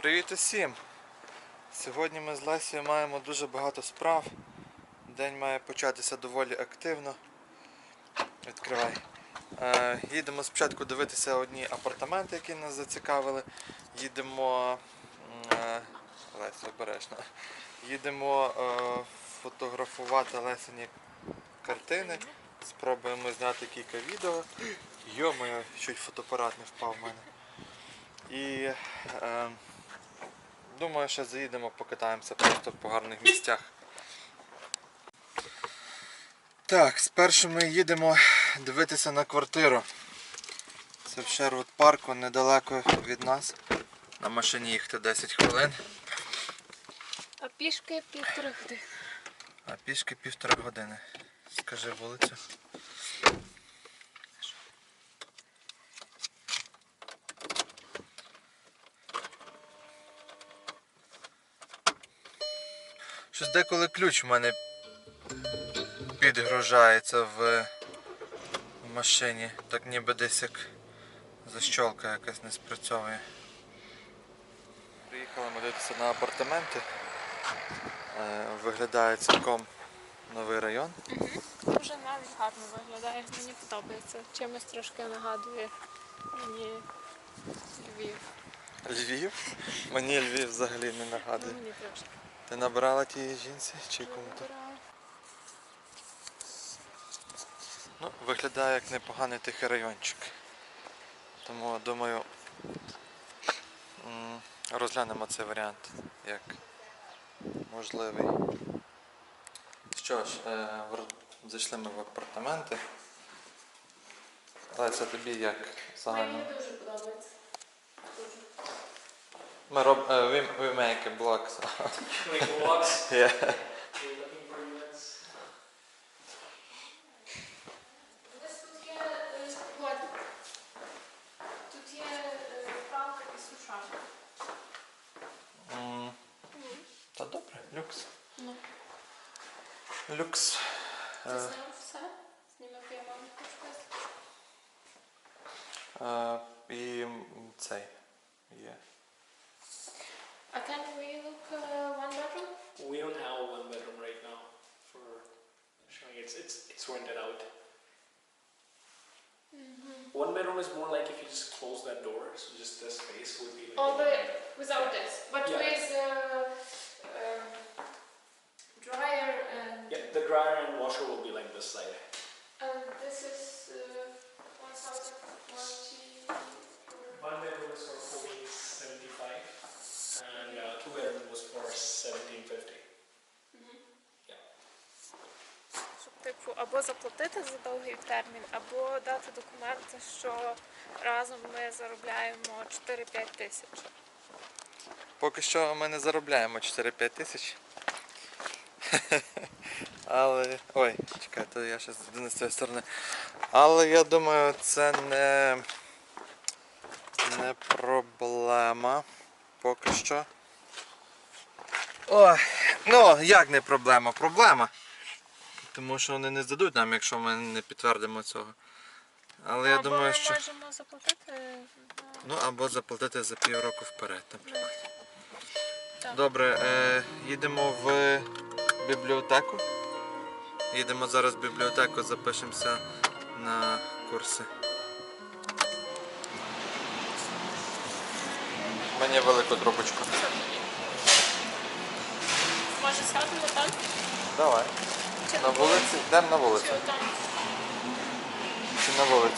Привіт усім! Сьогодні ми з Лесією маємо дуже багато справ. День має початися доволі активно. Відкривай. Е, їдемо спочатку дивитися одні апартаменти, які нас зацікавили. Їдемо. Е, Леся, обережно. Їдемо е, фотографувати Лесені картини. Спробуємо зняти кілька відео. Йо-моє, чуть фотоапарат не впав в мене. І думаю, що заїдемо, покатаємося просто по гарних місцях. Так, спершу ми їдемо дивитися на квартиру. Це в Шервуд парку, недалеко від нас. На машині їхати 10 хвилин, А пішки півтори години. а пішки півтора години. Скажи вулицю. Щось деколи ключ в мене підгружається в машині. Так ніби десь як защолка якась не спрацьовує. Приїхали ми дивитися на апартаменти. Е, Виглядає цілком новий район. Дуже навіть гарно виглядає, мені подобається. Чимось трошки нагадує мені Львів. Львів? Мені Львів взагалі не Ну, нагадує. мені трошки. Ти набирала тієї жінці чи кому-то? Ну, виглядає як непоганий тихий райончик. Тому думаю розглянемо цей варіант як можливий. Що ж, е, зайшли ми в апартаменти. Але це тобі як загально? Мені дуже подобається. Maar Rob, uh, Wim, Wim Eiken, blocks. Wim blocks. yeah. Is more like if you just close that door, so just this space would be like. All a the without this, but Yeah. with uh, або заплатити за довгий термін, або дати документи, що разом ми заробляємо 4-5 тисяч. Поки що ми не заробляємо 4-5 тисяч. Але. Ой, чекай, то я ще не з цієї сторони. Але я думаю, це не, не проблема. Поки що. Ой, ну як не проблема? Проблема. Тому що вони не здадуть нам, якщо ми не підтвердимо цього. Але я або думаю, ми що. можемо заплатити. Ну або заплатити за півроку вперед, наприклад. Так. Добре, е, їдемо в бібліотеку. Їдемо зараз в бібліотеку, запишемося на курси. Мені велику трубочку. Може сядемо там? Давай. На вулиці? Йдемо на вулицю. Чи на вулицю?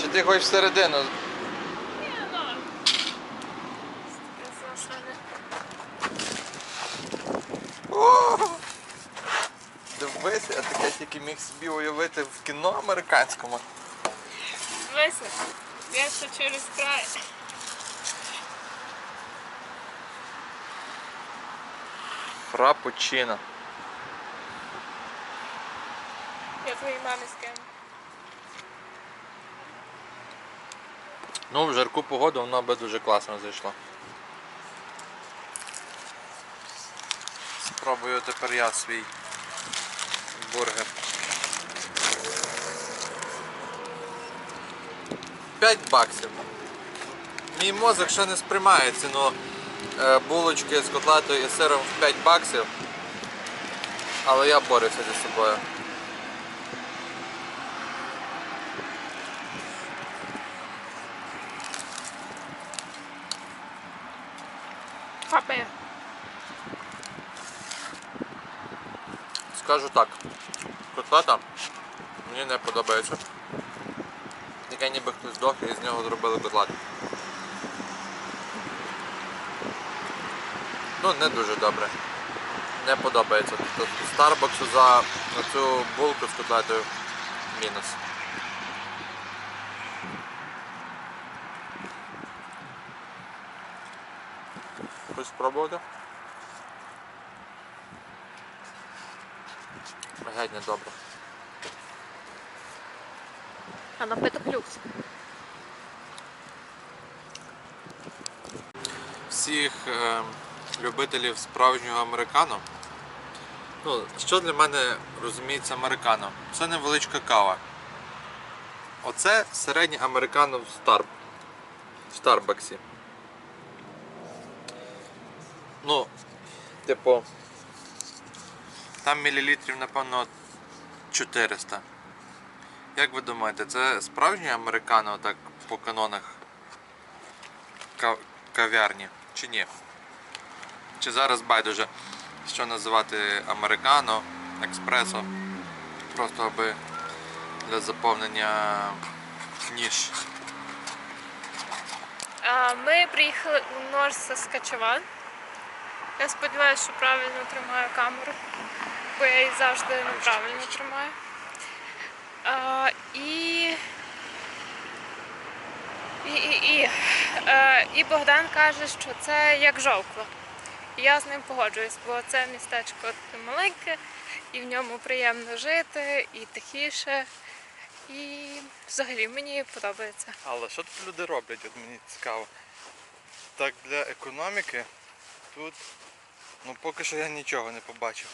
Чи ти хочеш всередину? Ні, ну. Таке засране. О! Дивися, я таке тільки міг собі уявити в кіно американському. Дивися, я ще через край. Фрапучино. Я твоїй мамі скину. Ну, в жарку погоду воно би дуже класно зайшло. спробую тепер я свій бургер. 5 баксів. Мій мозок ще не сприймає ціну е, булочки з котлетою і сиром в 5 баксів. Але я борюся зі собою. Скажу так, котлета мені не подобається. Таке ніби хтось здох і з нього зробили котлету. Ну, не дуже добре. Не подобається. Тобто Старбаксу за цю булку з котлетою мінус. Хочеш спробувати? Геть не. А напиток люкс. всіх е, любителів справжнього американо. Ну, що для мене розуміється американо? Це невеличка кава. Оце середнє американо в, Стар... в Старбаксі. Ну, типу, там мілілітрів, напевно, 400. Як ви думаєте, це справжнє американо так по канонах кав'ярні чи ні? Чи зараз байдуже, що називати американо, експресо, просто аби для заповнення ніж. Ми приїхали у Норс Саскачеван. Я сподіваюся, що правильно тримаю камеру, бо я її завжди неправильно тримаю. А, і... І, і, і, е, і Богдан каже, що це як жовква. І я з ним погоджуюсь, бо це містечко маленьке, і в ньому приємно жити, і тихіше. І взагалі мені подобається. Але що тут люди роблять? От мені цікаво. Так для економіки тут ну поки що я нічого не побачив.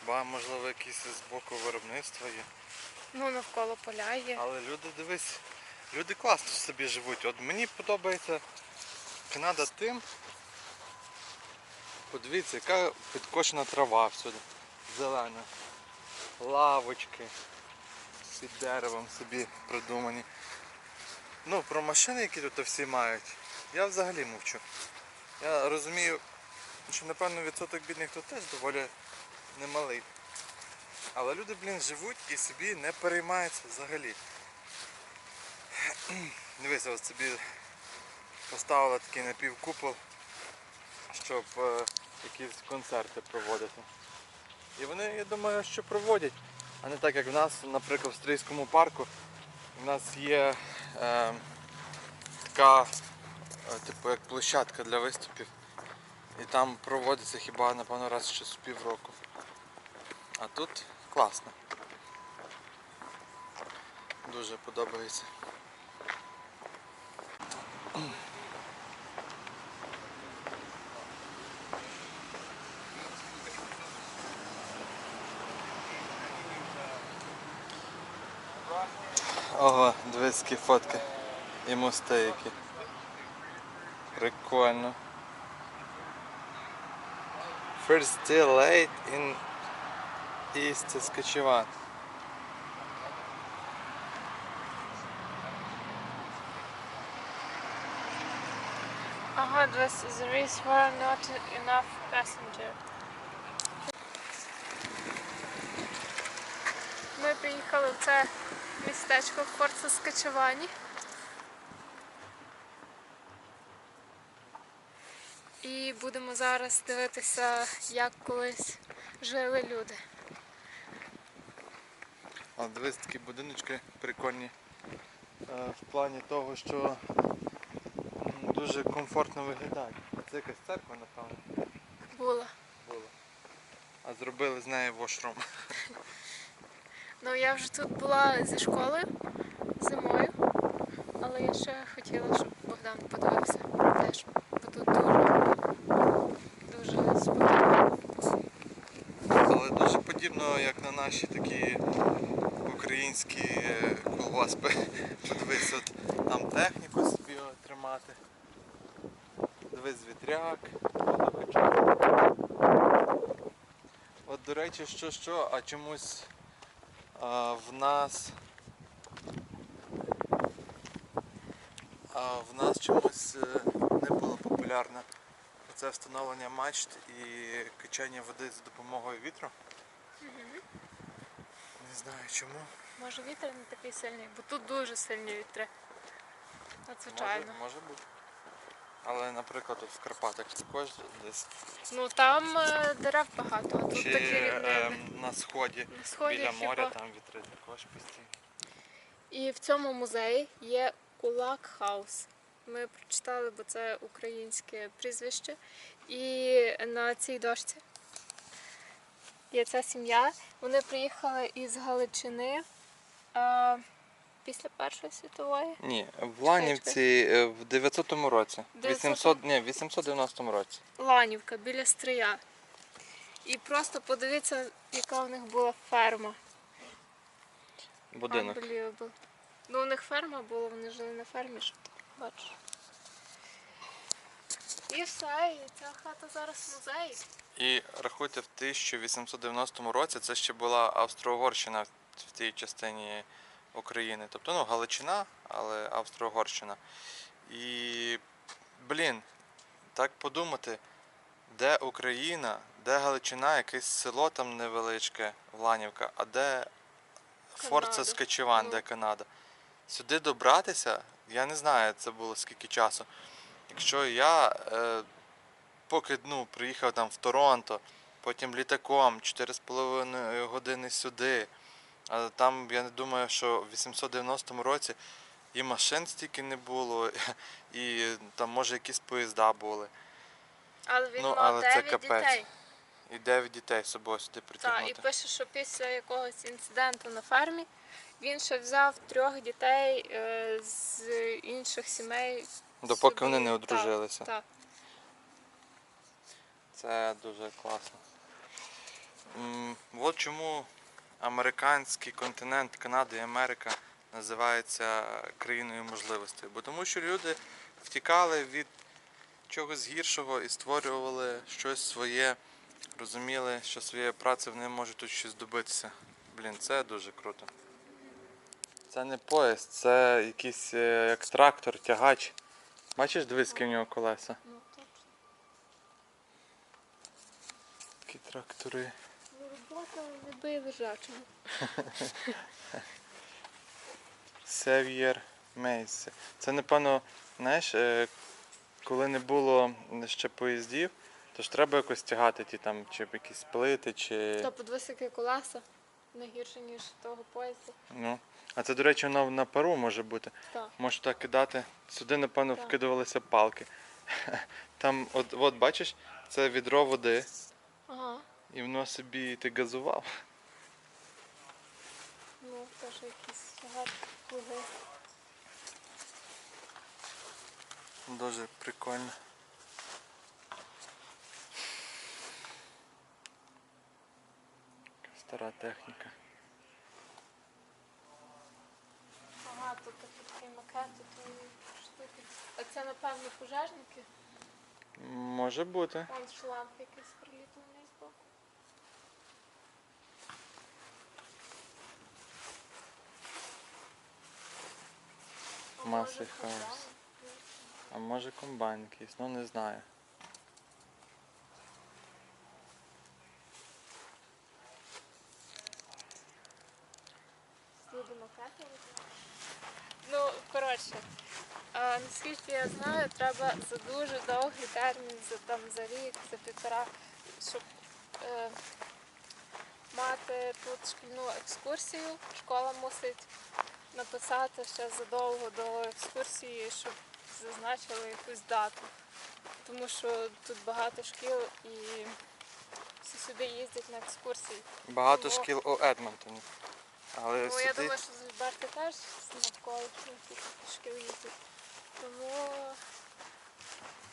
Хіба можливо якісь з боку виробництва є. Ну, навколо поля є. Але люди, дивись, люди класно собі живуть. От мені подобається Канада тим. Подивіться, яка підкошена трава всюди. Зелена. Лавочки. Під деревом собі придумані. Ну, про машини, які тут всі мають, я взагалі мовчу. Я розумію, що напевно відсоток бідних тут теж доволі немалий. Але люди, блін, живуть і собі не переймаються взагалі. Дивися, ось собі поставила такий напівкупол, щоб е, якісь концерти проводити. І вони, я думаю, що проводять. А не так, як в нас, наприклад, в Стрийському парку. У нас є е, така, е, типу, як площадка для виступів. І там проводиться хіба, напевно, раз з півроку. А тут класно. Дуже подобається. Ого, дивись, які фотки. І мости які. Прикольно. First day late in Saskatchewan. Ага, this is the reason why not enough passenger. Ми приїхали в це містечко Форт Саскачевані. І будемо зараз дивитися, як колись жили люди. А дивись, такі будиночки прикольні. Е, В плані того, що дуже комфортно виглядають. Це якась церква, напевно, Була. була. А зробили з неї вошрум. Ну я вже тут була зі школи зимою, але я ще хотіла, щоб Богдан подивився теж, бо тут дуже, дуже спокійно. подібно як на наші такі українські е, колгоспи. Подивись, от там техніку собі тримати. Дивись вітряк. От до речі, що що, а чомусь а, в нас. А в нас чомусь е, не було популярне це встановлення мачт і качання води за допомогою вітру. Не знаю чому. Може вітер не такий сильний, бо тут дуже сильні вітри. Надзвичайно. Може, може бути. Але, наприклад, от в Карпатах також десь Ну там е, дерев багато, а тут чи такі е, рівнини. на сході На сході біля хіба. моря там вітри також постійно. І в цьому музеї є Кулак Хаус. Ми прочитали, бо це українське прізвище. І на цій дошці є ця сім'я. Вони приїхали із Галичини а, після Першої світової. Ні, в Ланівці е, в 900-му році. 800, ні, в 890 році. Ланівка біля Стрия. І просто подивіться, яка у них була ферма. Будинок. Unbelievable. Ну, у них ферма була, вони жили на фермі, що ти бачиш. І все, і ця хата зараз музей. І рахуйте, в 1890 році це ще була Австро-Угорщина в тій частині України. Тобто, ну, Галичина, але Австро-Угорщина. І, блін, так подумати, де Україна, де Галичина, якесь село там невеличке, Вланівка, а де Форт. Саскачеван, Ну. де Канада. Сюди добратися, я не знаю, це було скільки часу. Якщо я е, поки ну, приїхав там в Торонто, потім літаком 4,5 години сюди. А там я не думаю, що в 890 році і машин стільки не було, і там може якісь поїзда були. Але він Ну, мав але це 9 капець. дітей. І 9 дітей з собою сюди Так, і пише, що після якогось інциденту на фермі він ще взяв трьох дітей е, з інших сімей. Допоки собі. вони не Так, одружилися. Так. Це дуже класно. М, От чому американський континент Канада і Америка називається країною можливостей. Бо тому що люди втікали від чогось гіршого і створювали щось своє, розуміли, що своєю працею вони можуть тут щось добитися. Блін, це дуже круто. Це не поїзд, це якийсь е, як трактор, тягач. Бачиш, дивись, в нього колеса. Ну. Такі трактори. Робота не бий лежачому. Сев'єр Мейсе. Це, напевно, знаєш, е, коли не було ще поїздів, то ж треба якось тягати ті там, чи якісь плити, чи. Та подивись, яке колеса. Не гірше, ніж того поїзда. Ну. А це, до речі, воно на пару може бути. Так. Можеш так кидати. Сюди, напевно, Так. вкидувалися палки. Там, от, от бачиш, це відро води, Ага. І воно собі ти газував. Ну, теж якісь гарні плуги. Дуже прикольно. Стара техніка. Ага, тут такі макети, тої штуки. А це, напевно, пожежники. Може бути. Вон шланг якийсь приліплений збоку. А Маси хаус. А може комбайн якийсь, ну не знаю. Ну, коротше, а, наскільки я знаю, треба за дуже довгий термін, за там за рік, за півтора, щоб е, мати тут шкільну екскурсію. Школа мусить написати ще задовго до екскурсії, щоб зазначили якусь дату. Тому що тут багато шкіл і всі сюди їздять на екскурсії. Багато Тому- шкіл у Едмонтоні. Але Ну, я сюди думаю, що з Альберти теж навколо шкіл їздять. Тому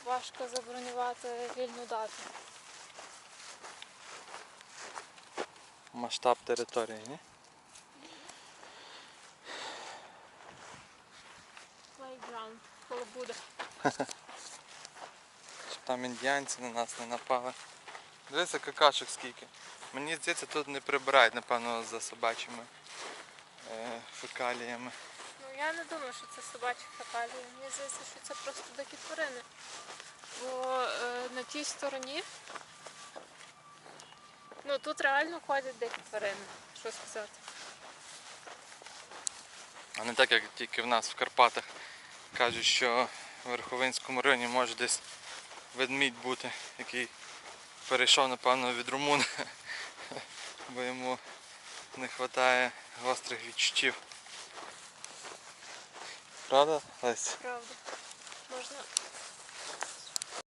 важко забронювати вільну дату. масштаб території, ні? Плейграунд, коли буде. Щоб там індіанці на нас не напали. Дивися, какашок скільки. Мені здається, тут не прибирають, напевно, за собачими е, фекаліями. Ну я не думаю, що це собачі фекалії. Мені здається, що це просто дикі тварини. Бо е, на тій стороні. Ну тут реально ходять дикі тварини. Що сказати? А не так, як тільки в нас в Карпатах кажуть, що в Верховинському районі може десь ведмідь бути, який перейшов, напевно, від румун, бо йому не вистачає гострих відчуттів. Правда, Лесь? Правда. Можна